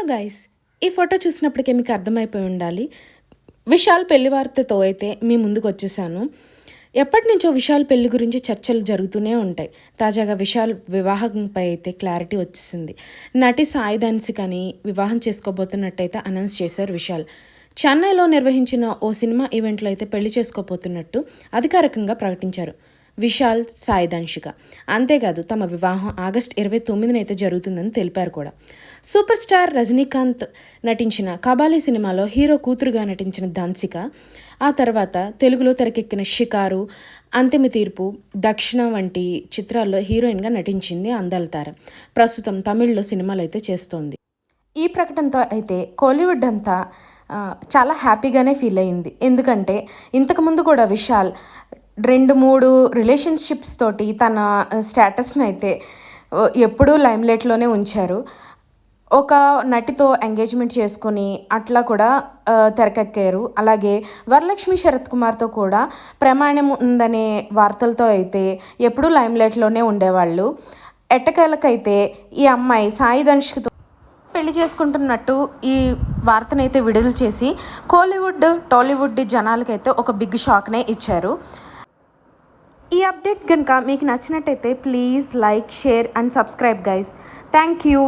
Hello guys ఈ photo చూసినప్పటికే మీకు అర్థమైపోయి ఉండాలి. విశాల్ పెళ్ళి వార్తతో అయితే మీ ముందుకు వచ్చేసాను. ఎప్పటి నుంచో విశాల్ పెళ్ళి గురించి చర్చలు జరుగుతూనే ఉంటాయి. తాజాగా విశాల్ వివాహంపై అయితే క్లారిటీ వచ్చేసింది. నటి సాయి ధన్సికని వివాహం చేసుకోబోతున్నట్టయితే అనౌన్స్ చేశారు విశాల్. చెన్నైలో నిర్వహించిన ఓ సినిమా ఈవెంట్లో అయితే పెళ్ళి చేసుకోబోతున్నట్టు అధికారికంగా ప్రకటించారు. విశాల్ సాయిధాన్షిక అంతేకాదు తమ వివాహం ఆగస్ట్ ఇరవై తొమ్మిదినైతే జరుగుతుందని తెలిపారు కూడా. సూపర్ స్టార్ రజనీకాంత్ నటించిన కబాలీ సినిమాలో హీరో కూతురుగా నటించిన ధన్సిక ఆ తర్వాత తెలుగులో తెరకెక్కిన షికారు అంతిమ తీర్పు దక్షిణ వంటి చిత్రాల్లో హీరోయిన్గా నటించింది అందాల తార. ప్రస్తుతం తమిళ్ళో సినిమాలు అయితే చేస్తోంది. ఈ ప్రకటనతో అయితే కోలీవుడ్ అంతా చాలా హ్యాపీగానే ఫీల్ అయింది. ఎందుకంటే ఇంతకుముందు కూడా విశాల్ రెండు మూడు రిలేషన్షిప్స్ తోటి తన స్టేటస్ని అయితే ఎప్పుడూ లైమ్లైట్లోనే ఉంచారు. ఒక నటితో ఎంగేజ్మెంట్ చేసుకొని అట్లా కూడా తెరకెక్కారు. అలాగే వరలక్ష్మి శరత్ కుమార్తో కూడా ప్రమాణం ఉందనే వార్తలతో అయితే ఎప్పుడూ లైమ్లైట్లోనే ఉండేవాళ్ళు. ఎట్టకేలకైతే ఈ అమ్మాయి సాయి ధనుష్కతో పెళ్ళి చేసుకుంటున్నట్టు ఈ వార్తనైతే విడుదల చేసి కోలీవుడ్ టాలీవుడ్ జనాలకైతే ఒక బిగ్ షాక్నే ఇచ్చారు. ఈ అప్డేట్ కనుక మీకు నచ్చినట్టయితే please like share and subscribe guys thank you